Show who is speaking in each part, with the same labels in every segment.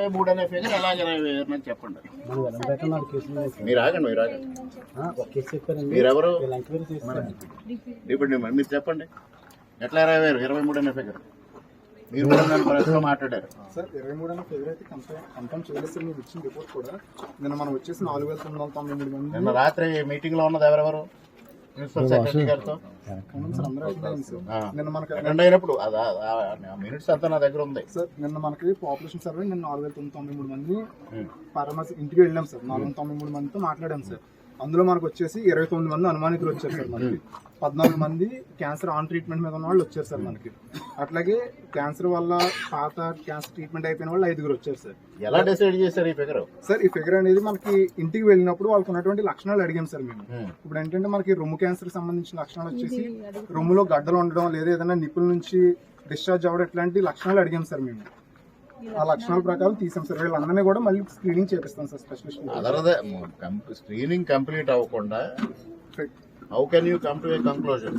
Speaker 1: ఇరవై మూడు అనే ఫిగర్ ఎలాగ ఇరవై వేరు అని చెప్పండి. మీరు ఆగండి మీరు ఆగండి. మీరెవరు?
Speaker 2: ఎంక్వైరీ చేస్తారు
Speaker 1: ఇప్పుడు మీరు మీరు చెప్పండి. ఎట్లా ఇరవై వేరు ఇరవై మూడు అనే ఫిగర్ మీరు కూడా నన్ను ప్రశ్న మాట్లాడారు.
Speaker 3: సార్ ఇరవై మూడు అనే ఫిగర్ అయితే కన్ఫర్మ్ కన్ఫర్మ్ చేయలేదు సార్ మీరు ఇచ్చిన రిపోర్ట్ కూడా. నిన్న మనం వచ్చేసి నాలుగు వేల తొమ్మిది వందల తొంభై మూడు మంది
Speaker 1: నిన్న రాత్రి మీటింగ్లో ఉన్నది ఎవరెవరు? ప్రిన్సిపల్ సెక్రటరీ గారితో.
Speaker 3: నిన్న మనకి
Speaker 1: అటెండ్ అయినప్పుడు మినిట్స్ అంతా నా దగ్గర ఉంది.
Speaker 3: సార్ నిన్న మనకి పాపులేషన్ సర్వే నిన్న నాలుగు వేల తొమ్మిది తొంభై మూడు మంది
Speaker 1: ఉం.
Speaker 3: పరామర్శ ఇంటికి వెళ్ళాం సార్ నాలుగు వందల తొంభై మూడు మందితో మాట్లాడాం సార్ అందులో మనకు వచ్చేసి ఇరవై తొమ్మిది మంది అనుమానితులు వచ్చారు సార్ మనకి. పద్నాలుగు మంది క్యాన్సర్ ఆన్ ట్రీట్మెంట్ మీద ఉన్న వాళ్ళు వచ్చారు సార్ మనకి. అట్లాగే క్యాన్సర్ వల్ల పాత క్యాన్సర్ ట్రీట్మెంట్ అయిపోయిన వాళ్ళు ఐదుగురు వచ్చారు సార్.
Speaker 1: ఎలా డిసైడ్ చేశారు ఈ ఫిగర్
Speaker 3: సార్ ఈ ఫిగర్ అనేది మనకి ఇంటికి వెళ్ళినప్పుడు వాళ్ళకి ఉన్నటువంటి లక్షణాలు అడిగాం సార్ మేము. ఇప్పుడు ఏంటంటే మనకి రొమ్ము క్యాన్సర్ సంబంధించిన లక్షణాలు వచ్చేసి రొమ్ములో గడ్డలు ఉండడం లేదా ఏదైనా నిప్పుల నుంచి డిశ్చార్జ్ అవ్వడం ఇట్లాంటి లక్షణాలు అడిగాం సార్ మేము. ఆ లక్షణాల ప్రకారం తీసాం సార్. వీళ్ళందరినీ కూడా మళ్ళీ స్క్రీనింగ్ చేపిస్తాం సార్ స్పెషలిస్ట్
Speaker 1: స్క్రీనింగ్ కంప్లీట్ అవ్వకుండా how can you come to a conclusion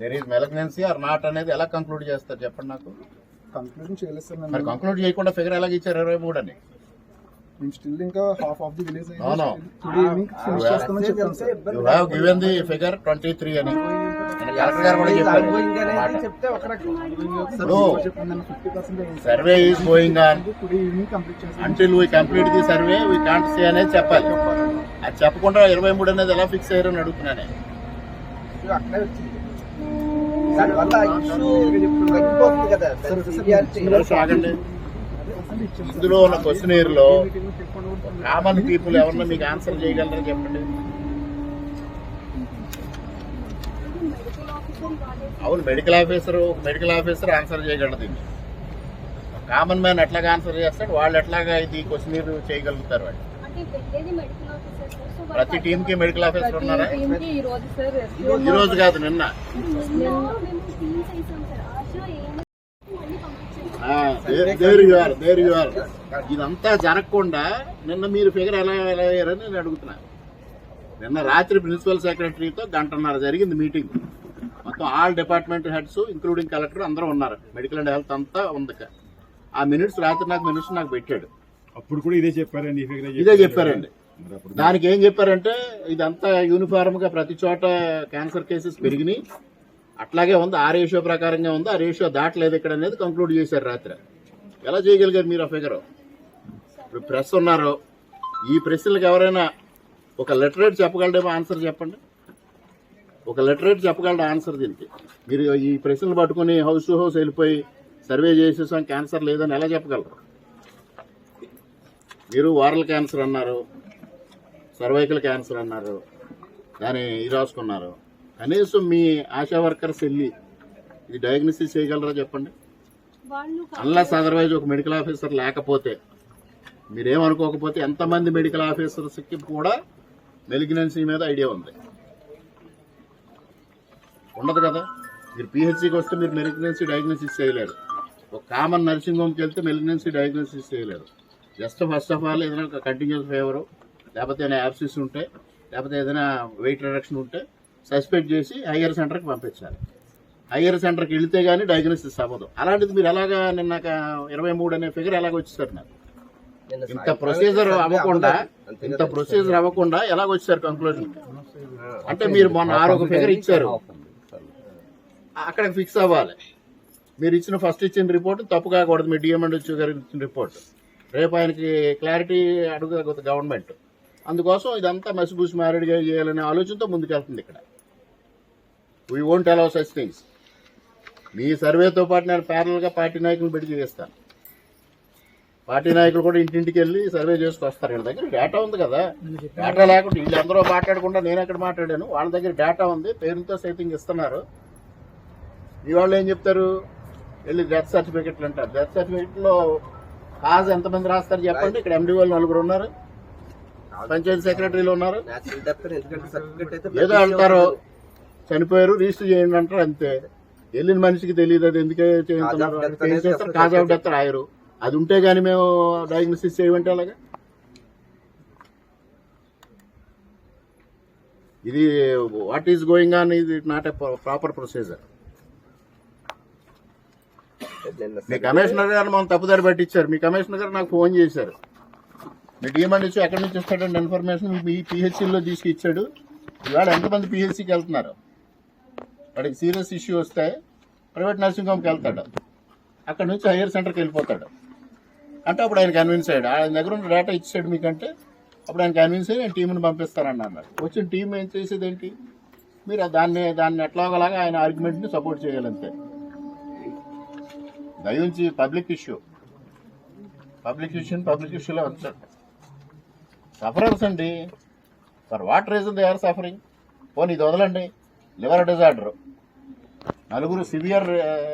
Speaker 1: there is malignancy or not అనేది ఎలా కంక్లూడ్ చేస్తారు? చెప్పండి నాకు.
Speaker 3: కన్క్లూజన్ చేయలేదు సార్
Speaker 1: మరి
Speaker 3: మేము
Speaker 1: కంక్లూడ్ చేయకుండా ఫిగర్ ఎలాగ ఇచ్చారు? ఇరవై మూడు అని.
Speaker 3: మేము స్టిల్ ఇంకా half of the village
Speaker 1: No, no.
Speaker 3: Today evening finish చేస్తామని చెప్పాం sir.
Speaker 1: You have given the figure twenty three అని. నేను కలెక్టర్ గారు కూడా చెప్పారు. Survey is going on
Speaker 3: today evening complete చేస్తాం
Speaker 1: until we complete the survey we can't say అనేది చెప్పాలి. అది చెప్పకుండా ఇరవై మూడు అనేది ఎలా ఫిక్స్ అయ్యారు అని అడుగుతున్నాను. ఇందులో ఉన్న క్వశ్చన్లో కామన్ పీపుల్ ఎవరన్నా మీకు ఆన్సర్ చేయగలరని చెప్పండి. అవును medical officer medical officer answer చేయగలడు దీన్ని. కామన్ మ్యాన్ ఎట్లాగా ఆన్సర్ చేస్తాడు? వాళ్ళు ఎట్లాగా ఇది క్వశ్చన్ చేయగలుగుతారు వాళ్ళు ప్రతి టీం కి మెడికల్ ఆఫీసర్ ఉన్నారా?
Speaker 4: ఈ రోజు
Speaker 1: కాదు నిన్న. There you are there you are ఇదంతా జరగకుండా నిన్న మీరు ఫిగర్ ఎలా ఎలా అయ్యారని నేను అడుగుతున్నాను నిన్న రాత్రి ప్రిన్సిపల్ సెక్రటరీతో గంటన్నర జరిగింది మీటింగ్ మొత్తం all department heads including collector అందరూ ఉన్నారు. మెడికల్ అండ్ హెల్త్ అంతా ఉంది. ఆ మినిట్స్ రాత్రి నాకు మినిట్స్ నాకు పెట్టాడు.
Speaker 5: అప్పుడు కూడా ఇదే చెప్పారండి
Speaker 1: ఇదే చెప్పారండి. దానికి ఏం చెప్పారంటే ఇదంతా యూనిఫామ్గా ప్రతి చోట క్యాన్సర్ కేసెస్ పెరిగినాయి. అట్లాగే ఉంది ఆ రేషియో ప్రకారంగా ఉంది ఆ రేషియో దాటలేదు ఇక్కడ అనేది కంక్లూడ్ చేశారు రాత్రి. ఎలా చేయగలిగారు మీరు ఆ ఫిగర్ ఇప్పుడు ప్రెస్ ఉన్నారు ఈ ప్రశ్నలకు ఎవరైనా ఒక లెటరేట్ చెప్పగలడేమో ఆన్సర్ చెప్పండి. ఒక లెటరేట్ చెప్పగలడు ఆన్సర్ దీనికి? మీరు ఈ ప్రశ్నలు పట్టుకొని హౌస్ టు హౌస్ వెళ్ళిపోయి సర్వే చేసేసాం క్యాన్సర్ లేదని ఎలా చెప్పగలరు? మీరు వారల్ క్యాన్సర్ అన్నారు సర్వైకల్ క్యాన్సర్ అన్నారు దాన్ని ఇది రాసుకున్నారు కనీసం మీ ఆశా వర్కర్స్ వెళ్ళి ఇది డయాగ్నోసిస్ చేయగలరా చెప్పండి? అన్లెస్ అదర్వైజ్ ఒక మెడికల్ ఆఫీసర్ లేకపోతే మీరేమనుకోకపోతే ఎంతమంది మెడికల్ ఆఫీసర్స్కి కూడా మెలిగ్నెన్సీ మీద ఐడియా ఉంది. ఉండదు కదా? మీరు పిహెచ్సికి వస్తే మీరు మెలిగ్నెన్సీ డయాగ్నోసిస్ చేయలేరు. ఒక కామన్ నర్సింగ్ హోమ్కి వెళ్తే మెలిగ్నెన్సీ డయాగ్నోసిస్ చేయలేరు. జస్ట్ ఫస్ట్ ఆఫ్ ఆల్ ఏదైనా ఒక కంటిన్యూస్ ఫీవర్ లేకపోతే ఏదైనా యాప్సిస్ ఉంటే లేకపోతే ఏదైనా వెయిట్ రిడక్షన్ ఉంటే సస్పెక్ట్ చేసి హయ్యర్ సెంటర్కి పంపించాలి. హయ్యర్ సెంటర్కి వెళితే కానీ డయాగ్నోసిస్ అవ్వదు. అలాంటిది మీరు ఎలాగా నిన్న ఇరవై మూడు అనే ఫిగర్ ఎలాగ వచ్చేసారు నాకు? ఇంత ప్రొసీజర్ అవ్వకుండా ఇంత ప్రొసీజర్ అవ్వకుండా ఎలాగ వచ్చారు కంక్లూజన్ అంటే మీరు మొన్న ఆరు ఒక ఫిగర్ ఇచ్చారు. అక్కడ ఫిక్స్ అవ్వాలి. మీరు ఇచ్చిన ఫస్ట్ ఇచ్చిన రిపోర్ట్ తప్పు కాకూడదు మీ డిఎంఎండ్ వచ్చి గారు ఇచ్చిన రిపోర్ట్ రేపు ఆయనకి క్లారిటీ అడుగుతుంది గవర్నమెంట్ అందుకోసం ఇదంతా మెసిబూసి మ్యారీడ్గా చేయాలనే ఆలోచనతో ముందుకెళ్తుంది ఇక్కడ. We won't allow such things మీ సర్వేతో పాటు నేను ప్యారల్గా పార్టీ నాయకులు పెట్టి చేస్తాను. పార్టీ నాయకులు కూడా ఇంటింటికి వెళ్ళి సర్వే చేసుకొస్తారు వీళ్ళ దగ్గర డేటా ఉంది కదా. డేటా లేకుండా వీళ్ళందరూ మాట్లాడకుండా నేను ఎక్కడ మాట్లాడాను? వాళ్ళ దగ్గర డేటా ఉంది. పేరుతో సైతింగ్ ఇస్తున్నారు. మీ వాళ్ళు ఏం చెప్తారు? వెళ్ళి డెత్ సర్టిఫికెట్లు అంటారు. డెత్ సర్టిఫికెట్లో కాజ్ ఎంతమంది రాస్తారు చెప్పండి? ఇక్కడ ఎండి వాళ్ళు నలుగురు ఉన్నారు. పంచాయతీ సెక్రటరీలు ఉన్నారు. ఏదో అంటారు. చనిపోయారు రిజిస్టర్ చేయండి అంటారు అంతే. వెళ్ళిన మనిషికి తెలియదు అది ఎందుకే చేయించున్నారు కాజ్ ఆఫ్ డెత్ రాయరు. అది ఉంటే గానీ మేము డయాగ్నోసిస్ చేయమంటే అలాగా ఇది వాట్ ఈస్ గోయింగ్ ఆన్ ఇది నాట్ ఎ ప్రాపర్ ప్రొసీజర్ మీ కమిషనర్ గారు మనం తప్పుదారి పట్టించారు. మీ కమిషనర్ గారు నాకు ఫోన్ చేశారు. మీ డిమాండ్ ఇచ్చి ఎక్కడి నుంచి ఇస్తాడంటే ఇన్ఫర్మేషన్ మీ పిహెచ్సిలో తీసుకొచ్చాడు. ఇవాళ ఎంతమంది పిహెచ్సికి వెళ్తున్నారు? వాడికి సీరియస్ ఇష్యూ వస్తే ప్రైవేట్ నర్సింగ్ హోమ్కి వెళ్తాడు. అక్కడ నుంచి హైయర్ సెంటర్కి వెళ్ళిపోతాడు. అంటే అప్పుడు ఆయన కన్విన్స్ అయ్యాడు. ఆయన దగ్గర ఉన్న డేటా ఇచ్చాడు మీకంటే. అప్పుడు ఆయన కన్విన్స్ అయ్యి నేను టీంని పంపిస్తానని అన్నారు. వచ్చిన టీం ఏం చేసేది ఏంటి? మీరు దాన్ని దాన్ని ఎట్లాగలాగా ఆయన ఆర్గ్యుమెంట్ని సపోర్ట్ చేయాలంతే. దయించి పబ్లిక్ ఇష్యూ. పబ్లిక్ ఇష్యూని పబ్లిక్ ఇష్యూలో ఉంచండి. సఫరర్స్ అండి. For what reason they are suffering? పోనీ ఇది వదలండి. Liver disorder. నలుగురు severe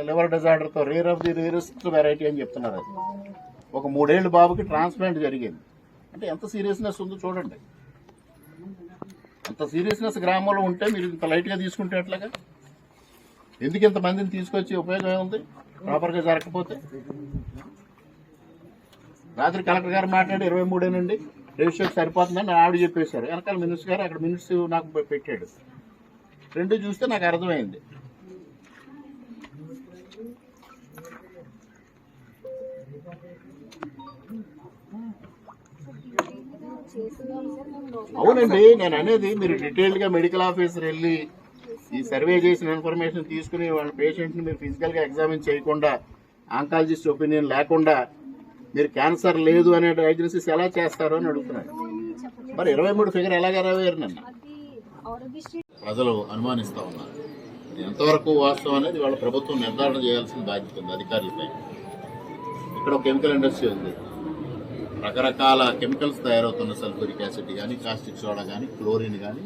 Speaker 1: liver డిజార్డర్తో rare of the rarest variety అని చెప్తున్నారు అది. ఒక మూడేళ్ళు బాబుకి ట్రాన్స్ప్లాంట్ జరిగింది. అంటే ఎంత సీరియస్నెస్ ఉందో చూడండి. అంత సీరియస్నెస్ గ్రామంలో ఉంటే మీరు ఇంత లైట్గా తీసుకుంటే ఎట్లాగా? ఎందుకు ఇంతమందిని తీసుకొచ్చి ఉపయోగం ఏముంది? ప్రాపర్గా జరగకపోతే. రాత్రి కలెక్టర్ గారు మాట్లాడి ఇరవై మూడేనండి రేషియో సరిపోతుందని ఆవిడ చెప్పేశారు. వెనకాల మినిస్టర్ గారు అక్కడ మినిట్స్ నాకు పెట్టాడు. రెండు చూస్తే నాకు అర్థమైంది. అవునండి నేను అనేది మీరు డీటెయిల్డ్గా మెడికల్ ఆఫీసర్ వెళ్ళి ఈ సర్వే చేసిన ఇన్ఫర్మేషన్ తీసుకుని వాళ్ళ పేషెంట్ని మీరు ఫిజికల్గా ఎగ్జామిన్ చేయకుండా ఆంకాలజిస్ట్ ఒపీనియన్ లేకుండా మీరు క్యాన్సర్ లేదు అనే డయాగ్నోసిస్ ఎలా చేస్తారు అని అడుగుతున్నారు. మరి ఇరవై మూడు ఫిగర్ ఎలాగ నెరవేరు నిన్న? ప్రజలు అనుమానిస్తూ ఉన్నారు. ఎంతవరకు వాస్తవం అనేది వాళ్ళ ప్రభుత్వం నిర్ధారణ చేయాల్సిన బాధ్యత ఉంది అధికారులపై. ఇక్కడ ఒక కెమికల్ ఇండస్ట్రీ ఉంది. రకరకాల కెమికల్స్ తయారవుతున్న సల్ఫ్యూరిక్ యాసిడ్ కానీ కాస్టిక్ సోడా కానీ క్లోరిన్ కానీ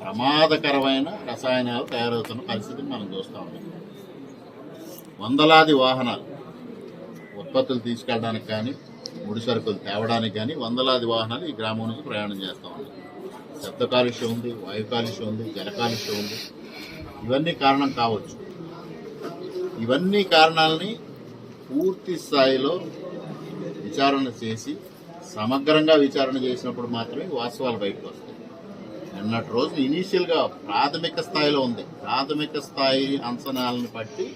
Speaker 1: ప్రమాదకరమైన రసాయనాలు తయారవుతున్న పరిస్థితిని మనం చూస్తూ ఉన్నాం. వందలాది వాహనాలు ఉత్పత్తులు తీసుకెళ్ళడానికి కానీ ముడి సరుకులు తేవడానికి కానీ వందలాది వాహనాలు ఈ గ్రామం నుంచి ప్రయాణం చేస్తూ ఉన్నాయి శబ్ద కాలుష్యం ఉంది వాయు కాలుష్యం ఉంది జల కాలుష్యం ఉంది. ఇవన్నీ కారణం కావచ్చు. ఇవన్నీ కారణాలని పూర్తి స్థాయిలో విచారణ చేసి సమగ్రంగా విచారణ చేసినప్పుడు మాత్రమే వాస్తవాలు బయటకు వస్తాయి. నిన్నటి రోజు ఇనీషియల్గా ప్రాథమిక స్థాయిలో ఉంది. ప్రాథమిక స్థాయి అంచనాలను బట్టి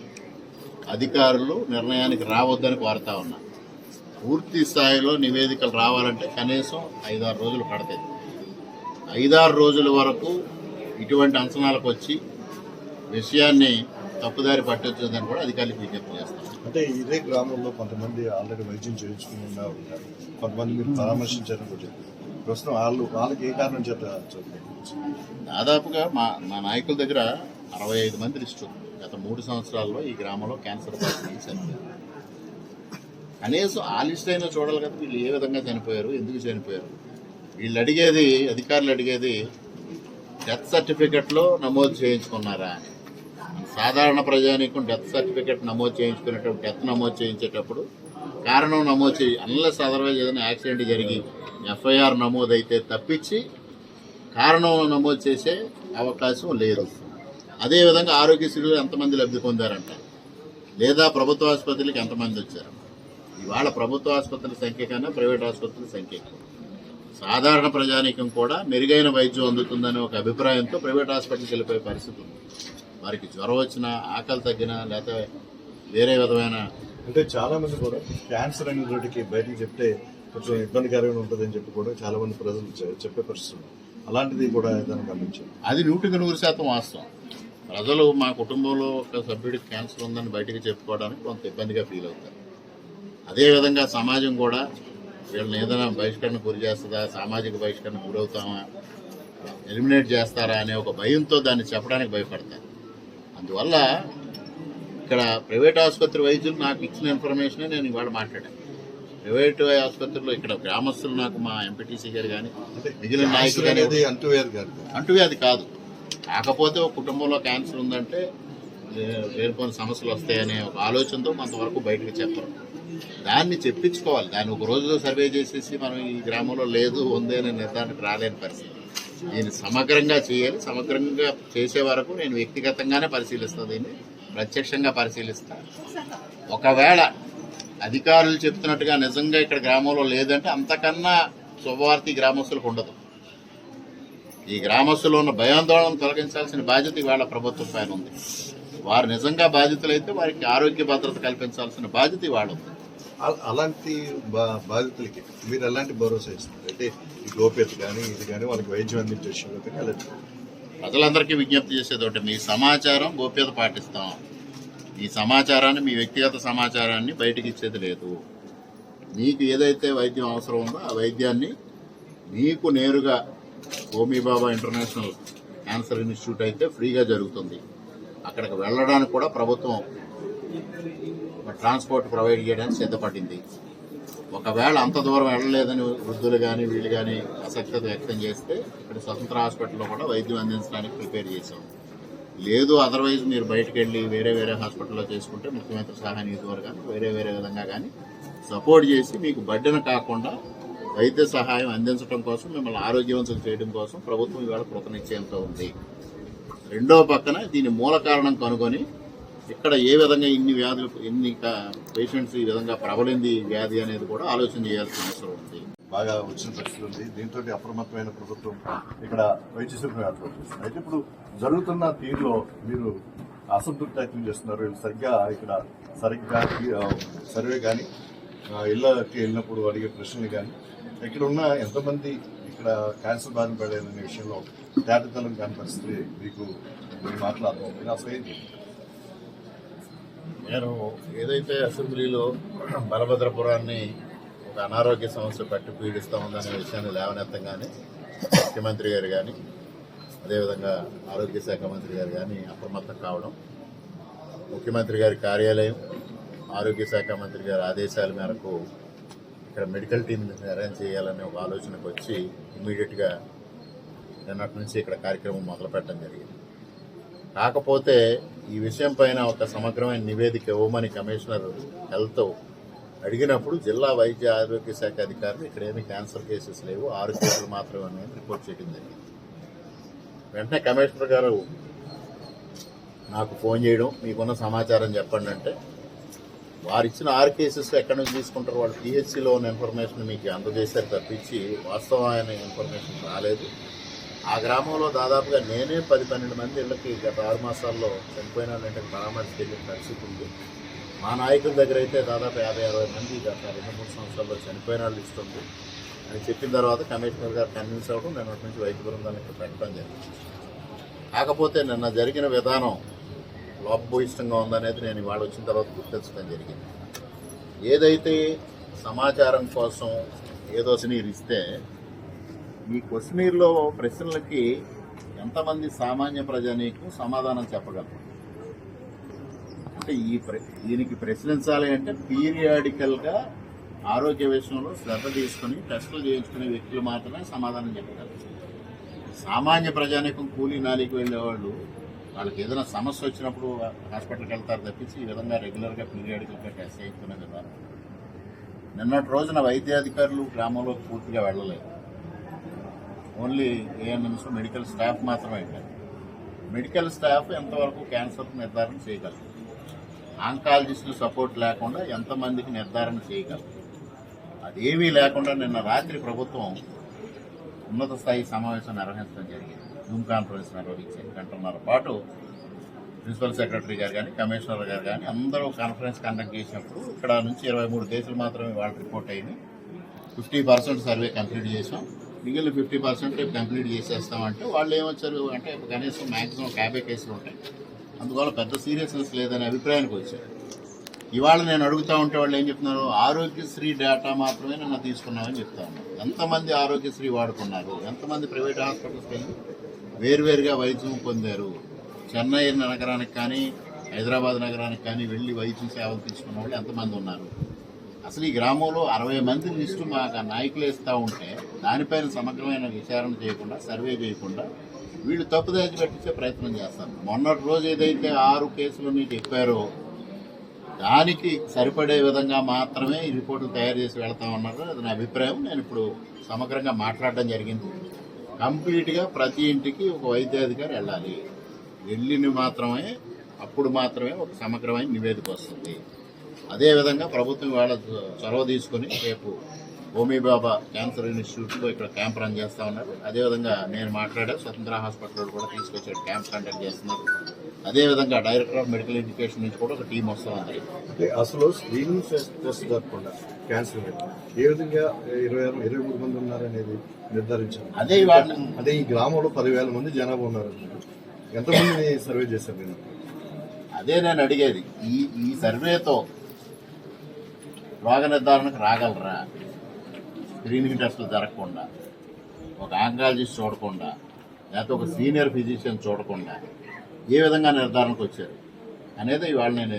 Speaker 1: అధికారులు నిర్ణయానికి రావద్దని కోరుతా ఉన్నా. పూర్తి స్థాయిలో నివేదికలు రావాలంటే కనీసం ఐదారు రోజులు పడతాయి. ఐదారు రోజుల వరకు ఇటువంటి అంచనాలకు వచ్చి విషయాన్ని తప్పుదారి పట్టొచ్చదని కూడా అధికారులకు విజ్ఞప్తి చేస్తాం
Speaker 6: అంటే ఇదే గ్రామంలో కొంతమంది ఆల్రెడీ వైద్యం చేయించుకుని ఉన్నారు. కొంతమంది మీరు పరామర్శించారని కూడా చెప్పారు. ప్రస్తుతం వాళ్ళు వాళ్ళకి ఏ కారణం చేత
Speaker 1: దాదాపుగా మా మా నాయకుల దగ్గర అరవై ఐదు మంది లిస్టు ఉంది. గత మూడు సంవత్సరాల్లో ఈ గ్రామంలో క్యాన్సర్ బాధితులు చనిపోయారు కనీసం ఆ లిస్ట్ అయినా చూడాలి కదా వీళ్ళు ఏ విధంగా చనిపోయారు ఎందుకు చనిపోయారు? వీళ్ళు అడిగేది అధికారులు అడిగేది డెత్ సర్టిఫికెట్లో నమోదు చేయించుకున్నారా అని. సాధారణ ప్రజానికం డెత్ సర్టిఫికెట్ నమోదు చేయించుకునేటప్పుడు డెత్ నమోదు చేయించేటప్పుడు కారణం నమోదు చేయి. అన్లెస్ అదర్వైజ్ ఏదైనా యాక్సిడెంట్ జరిగి ఎఫ్ఐఆర్ నమోదైతే తప్పించి కారణం నమోదు చేసే అవకాశం లేదు. అదేవిధంగా ఆరోగ్యశ్రీలో ఎంతమంది లబ్ధి పొందారంట? లేదా ప్రభుత్వ ఆసుపత్రులకు ఎంతమంది వచ్చారు? ఇవాళ ప్రభుత్వ ఆసుపత్రుల సంఖ్య కన్నా ప్రైవేట్ ఆసుపత్రుల సంఖ్య సాధారణ ప్రజానీకం కూడా మెరుగైన వైద్యం అందుతుందనే ఒక అభిప్రాయంతో ప్రైవేట్ హాస్పిటల్కి వెళ్ళిపోయే పరిస్థితి ఉంది. వారికి జ్వరం వచ్చినా ఆకలి తగ్గినా లేకపోతే వేరే విధమైన
Speaker 6: అంటే చాలా మంది కూడా క్యాన్సర్ అనేటికి బయటకు చెప్తే కొంచెం ఇబ్బందికరంగా ఉంటుందని చెప్పి కూడా చాలా మంది ప్రజలు చెప్పే పరిస్థితులు అలాంటిది కూడా ఏదైనా గమనించారు
Speaker 1: అది నూటికి నూరు శాతం వాస్తవం. ప్రజలు మా కుటుంబంలో ఒక సభ్యుడికి క్యాన్సర్ ఉందని బయటకు చెప్పుకోవడానికి కొంత ఇబ్బందిగా ఫీల్ అవుతారు. అదేవిధంగా సమాజం కూడా వీళ్ళని ఏదైనా బహిష్కరణ గురి చేస్తుందా సామాజిక బహిష్కరణ గురవుతామా ఎలిమినేట్ చేస్తారా అనే ఒక భయంతో దాన్ని చెప్పడానికి భయపడతారు. అందువల్ల ఇక్కడ ప్రైవేట్ ఆసుపత్రి వైద్యులు నాకు ఇచ్చిన ఇన్ఫర్మేషన్ నేను ఇవాళ మాట్లాడాను. ప్రైవేట్ ఆసుపత్రిలో ఇక్కడ గ్రామస్తులు నాకు మా ఎంపీటీసీ గారు కానీ మిగిలిన నాయకులు కానీ
Speaker 6: అంటువేరు కాదు.
Speaker 1: అంటువ్యాధి కాదు. కాకపోతే ఒక కుటుంబంలో క్యాన్సర్ ఉందంటే లే- లేనిపోని సమస్యలు వస్తాయనే ఒక ఆలోచనతో కొంతవరకు బయటకు చెప్పరు. దాన్ని చెప్పించుకోవాలి. దాన్ని ఒక రోజులో సర్వే చేసేసి మనం ఈ గ్రామంలో లేదు ఉంది అనే నిర్ధారణకు రాలేని పరిస్థితి. దీన్ని సమగ్రంగా చేయాలి. సమగ్రంగా చేసే వరకు నేను వ్యక్తిగతంగానే పరిశీలిస్తాను దీన్ని. ప్రత్యక్షంగా పరిశీలిస్తాను ఒకవేళ అధికారులు చెప్తున్నట్టుగా నిజంగా ఇక్కడ గ్రామంలో లేదంటే అంతకన్నా శుభవార్తి గ్రామస్తులకు ఉండదు. ఈ గ్రామస్తులు ఉన్న భయాందోళన తొలగించాల్సిన బాధ్యత ఇవాళ ప్రభుత్వం పైన ఉంది. వారు నిజంగా బాధితులైతే వారికి ఆరోగ్య భద్రత కల్పించాల్సిన బాధ్యత ఇవాళ ఉంది.
Speaker 6: అలాంటి బా- బాధితులకి మీరు ఎలాంటి భరోసా ఇస్తున్నారు అంటే ఈ గోప్యత కానీ ఇది కానీ వాళ్ళకి వైద్యం అందించే విషయంలో కానీ అలాంటి
Speaker 1: ప్రజలందరికీ విజ్ఞప్తి చేసేది ఒకటి మీ సమాచారం గోప్యత పాటిస్తాం. మీ సమాచారాన్ని మీ వ్యక్తిగత సమాచారాన్ని బయటికి ఇచ్చేది లేదు. మీకు ఏదైతే వైద్యం అవసరం ఉందో ఆ వైద్యాన్ని మీకు నేరుగా హోమీబాబా ఇంటర్నేషనల్ క్యాన్సర్ ఇన్స్టిట్యూట్ అయితే ఫ్రీగా జరుగుతుంది. అక్కడికి వెళ్ళడానికి కూడా ప్రభుత్వం ట్రాన్స్పోర్ట్ ప్రొవైడ్ చేయడానికి సిద్ధపడింది. ఒకవేళ అంత దూరం వెళ్ళలేదని వృద్ధులు కానీ వీళ్ళు కానీ అసక్తత వ్యక్తం చేస్తే ఇక్కడ స్వతంత్ర హాస్పిటల్లో కూడా వైద్యం అందించడానికి ప్రిపేర్ చేశాం. లేదు అదర్వైజ్ మీరు బయటకు వెళ్ళి వేరే వేరే హాస్పిటల్లో చేసుకుంటే ముఖ్యమంత్రి సహాయ నిధి ద్వారా కానీ వేరే వేరే విధంగా కానీ సపోర్ట్ చేసి మీకు బడ్డన కాకుండా వైద్య సహాయం అందించడం కోసం మిమ్మల్ని ఆరోగ్యవంతులు చేయడం కోసం ప్రభుత్వం ఇవాళ కృతనిశ్చయంతో ఉంది. రెండో పక్కన దీని మూల కారణం కనుగొని ఇక్కడ ఏ విధంగా ఇన్ని వ్యాధులు ఎన్ని పేషెంట్స్ ఈ విధంగా ప్రబలింది వ్యాధి అనేది కూడా ఆలోచన చేయాల్సిన అవసరం ఉంది.
Speaker 6: బాగా వచ్చిన పరిస్థితి ఉంది. దీంతో అప్రమత్తమైన ప్రభుత్వం ఇక్కడ వైద్య సిబ్బంది ఏర్పాటు చేస్తుంది అయితే ఇప్పుడు జరుగుతున్న తీరులో మీరు అసంతృప్తి వ్యక్తం చేస్తున్నారు. సరిగ్గా ఇక్కడ సరిగ్గా సర్వే కానీ ఇళ్ళకి వెళ్ళినప్పుడు అడిగే ప్రశ్నలు కానీ ఇక్కడ ఉన్న ఎంతమంది ఇక్కడ క్యాన్సర్ బారిన పడారనే విషయంలో తేటతలం కాని పరిస్థితి మీకు మీరు మాట్లాడుతుంది అసలు ఏంటి
Speaker 1: నేను ఏదైతే అసెంబ్లీలో బలభద్రపురాన్ని ఒక అనారోగ్య సమస్య పట్టి పీడిస్తూ ఉందనే విషయాన్ని లేవనెత్తంగానే ముఖ్యమంత్రి గారు కానీ అదేవిధంగా ఆరోగ్య శాఖ మంత్రి గారు కానీ అప్రమత్తం కావడం ముఖ్యమంత్రి గారి కార్యాలయం ఆరోగ్య శాఖ మంత్రి గారి ఆదేశాల మేరకు ఇక్కడ మెడికల్ టీమ్ అరేంజ్ చేయాలనే ఒక ఆలోచనకు వచ్చి ఇమీడియట్గా నిన్నటి నుంచి ఇక్కడ కార్యక్రమం మొదలు పెట్టడం జరిగింది. కాకపోతే ఈ విషయం పైన ఒక సమగ్రమైన నివేదిక ఇవ్వమని కమిషనర్ హెల్త్ అడిగినప్పుడు జిల్లా వైద్య ఆరోగ్య శాఖ అధికారులు ఇక్కడ ఏమి క్యాన్సర్ కేసెస్ లేవు ఆరు కేసులు మాత్రమే ఉన్నాయని రిపోర్ట్ చేయడం జరిగింది. వెంటనే కమిషనర్ గారు నాకు ఫోన్ చేయడం మీకున్న సమాచారం చెప్పండి అంటే వారు ఇచ్చిన ఆరు కేసెస్ ఎక్కడి నుంచి తీసుకుంటారు వాళ్ళు పిహెచ్సిలో ఉన్న ఇన్ఫర్మేషన్ మీకు అందజేశారు తప్పించి వాస్తవమైన ఇన్ఫర్మేషన్ రాలేదు. ఆ గ్రామంలో దాదాపుగా నేనే పది పన్నెండు మంది ఇళ్ళకి గత ఆరు మాసాల్లో చనిపోయిన వాళ్ళంటే పరామర్శకి వెళ్ళిన పరిస్థితి ఉంది. మా నాయకుల దగ్గర అయితే దాదాపు యాభై అరవై మంది గత రెండు మూడు సంవత్సరాల్లో చనిపోయిన వాళ్ళు ఇస్తుంది. అని చెప్పిన తర్వాత కమిషనర్ గారు కన్విన్స్ అవ్వడం నేను అటు నుంచి వైద్య బృందాన్ని ఇక్కడ పెట్టడం జరిగింది. కాకపోతే నిన్న జరిగిన విధానం లోపభూయిష్టంగా ఉందనేది నేను ఇవాళ వచ్చిన తర్వాత గుర్తించడం జరిగింది. ఏదైతే సమాచారం కోసం ఏదో నీరు ఇస్తే ఈ క్వశ్చనీర్లో ప్రశ్నలకి ఎంతమంది సామాన్య ప్రజానీకు సమాధానం చెప్పగలరు అంటే ఈ ప్ర- దీనికి ప్రశ్నించాలి అంటే పీరియాడికల్గా ఆరోగ్య విషయంలో శ్రద్ధ తీసుకుని టెస్టులు చేయించుకునే వ్యక్తులు మాత్రమే సమాధానం చెప్పగలరు సామాన్య ప్రజానీకం కూలీ నాలికి వెళ్ళేవాళ్ళు వాళ్ళకి ఏదైనా సమస్య వచ్చినప్పుడు హాస్పిటల్కి వెళ్తారు తప్పించి ఈ విధంగా రెగ్యులర్గా పీరియాడికల్గా టెస్ట్ చేయించుకునే విధానం నిన్నటి రోజున వైద్యాధికారులు గ్రామంలో పూర్తిగా వెళ్ళలేదు. ఓన్లీ ఏఎన్ఎంస్ మెడికల్ స్టాఫ్ మాత్రమే కాదు. మెడికల్ స్టాఫ్ ఎంతవరకు క్యాన్సర్ నిర్ధారణ చేయగలరు? ఆంకాలజిస్టులు సపోర్ట్ లేకుండా ఎంతమందికి నిర్ధారణ చేయగలరు? అదేమీ లేకుండా నిన్న రాత్రి ప్రభుత్వం ఉన్నత స్థాయి సమావేశం నిర్వహించడం జరిగింది. జూమ్ కాన్ఫరెన్స్ నిర్వహించి గంటన్నర పాటు ప్రిన్సిపల్ సెక్రటరీ గారు కానీ కమిషనర్ గారు కానీ అందరూ కాన్ఫరెన్స్ కండక్ట్ చేసినప్పుడు ఇక్కడ నుంచి ఇరవై మూడు కేసులు మాత్రమే వాళ్ళు రిపోర్ట్ అయింది ఫిఫ్టీ పర్సెంట్ సర్వే కంప్లీట్ చేసాం మిగిలిన ఫిఫ్టీ పర్సెంట్ రేపు కంప్లీట్ చేసేస్తామంటే వాళ్ళు ఏమొచ్చారు అంటే కనీసం మ్యాక్సిమం ఒక యాభై కేసులు ఉంటాయి. అందువల్ల పెద్ద సీరియస్నెస్ లేదనే అభిప్రాయానికి వచ్చారు. ఇవాళ నేను అడుగుతా ఉంటే వాళ్ళు ఏం చెప్తున్నారు? ఆరోగ్యశ్రీ డేటా మాత్రమే నిన్న తీసుకున్నామని చెప్తా ఉన్నారు. ఎంతమంది ఆరోగ్యశ్రీ వాడుకున్నారు? ఎంతమంది ప్రైవేట్ హాస్పిటల్స్కి వెళ్ళి వేరువేరుగా వైద్యం పొందారు? చెన్నై నగరానికి కానీ హైదరాబాద్ నగరానికి కానీ వెళ్ళి వైద్యం సేవలు తీసుకున్న వాళ్ళు ఎంతమంది ఉన్నారు? అసలు ఈ గ్రామంలో అరవై మంది లిస్టు మాకు నాయకులు ఇస్తూ ఉంటే దానిపైన సమగ్రమైన విచారణ చేయకుండా సర్వే చేయకుండా వీళ్ళు తప్పుదాచి పెట్టించే ప్రయత్నం చేస్తారు. మొన్నటి రోజు ఏదైతే ఆరు కేసులు మీకు చెప్పారో దానికి సరిపడే విధంగా మాత్రమే ఈ రిపోర్టులు తయారు చేసి వెళ్తా ఉన్నారు అది నా అభిప్రాయం. నేను ఇప్పుడు సమగ్రంగా మాట్లాడడం జరిగింది. కంప్లీట్గా ప్రతి ఇంటికి ఒక వైద్యాధికారి వెళ్ళాలి. వెళ్ళిన మాత్రమే అప్పుడు మాత్రమే ఒక సమగ్రమైన నివేదిక వస్తుంది. అదేవిధంగా ప్రభుత్వం వాళ్ళ చొరవ తీసుకొని రేపు హోమీ బాబా క్యాన్సర్ ఇన్స్టిట్యూట్లో ఇక్కడ క్యాంప్ రన్ చేస్తూ ఉన్నారు. అదేవిధంగా నేను మాట్లాడా స్వతంత్ర హాస్పిటల్ కూడా తీసుకొచ్చాడు క్యాంప్ కండక్ట్ చేస్తున్నారు. అదేవిధంగా డైరెక్టర్ ఆఫ్ మెడికల్ ఎడ్యుకేషన్ నుంచి కూడా ఒక టీం వస్తుంది
Speaker 6: అంటే అసలు స్క్రీనింగ్ టెస్ట్ జరగకుండా క్యాన్సర్ ఏ విధంగా ఇరవై ఇరవై మూడు మంది ఉన్నారనేది నిర్ధారించారు.
Speaker 1: అదే
Speaker 6: అంటే ఈ గ్రామంలో పదివేల మంది జనాభా ఉన్నారు ఎంతమందిని సర్వే చేశారు మీరు?
Speaker 1: అదే నేను అడిగేది. ఈ ఈ సర్వేతో రోగ నిర్ధారణకు రాగలరా? స్క్రీనింగ్ టెస్టులు జరగకుండా ఒక ఆంకాలజిస్ట్ చూడకుండా లేకపోతే ఒక సీనియర్ ఫిజిషియన్ చూడకుండా ఏ విధంగా నిర్ధారణకు వచ్చారు? అనేది ఇవాళ నేను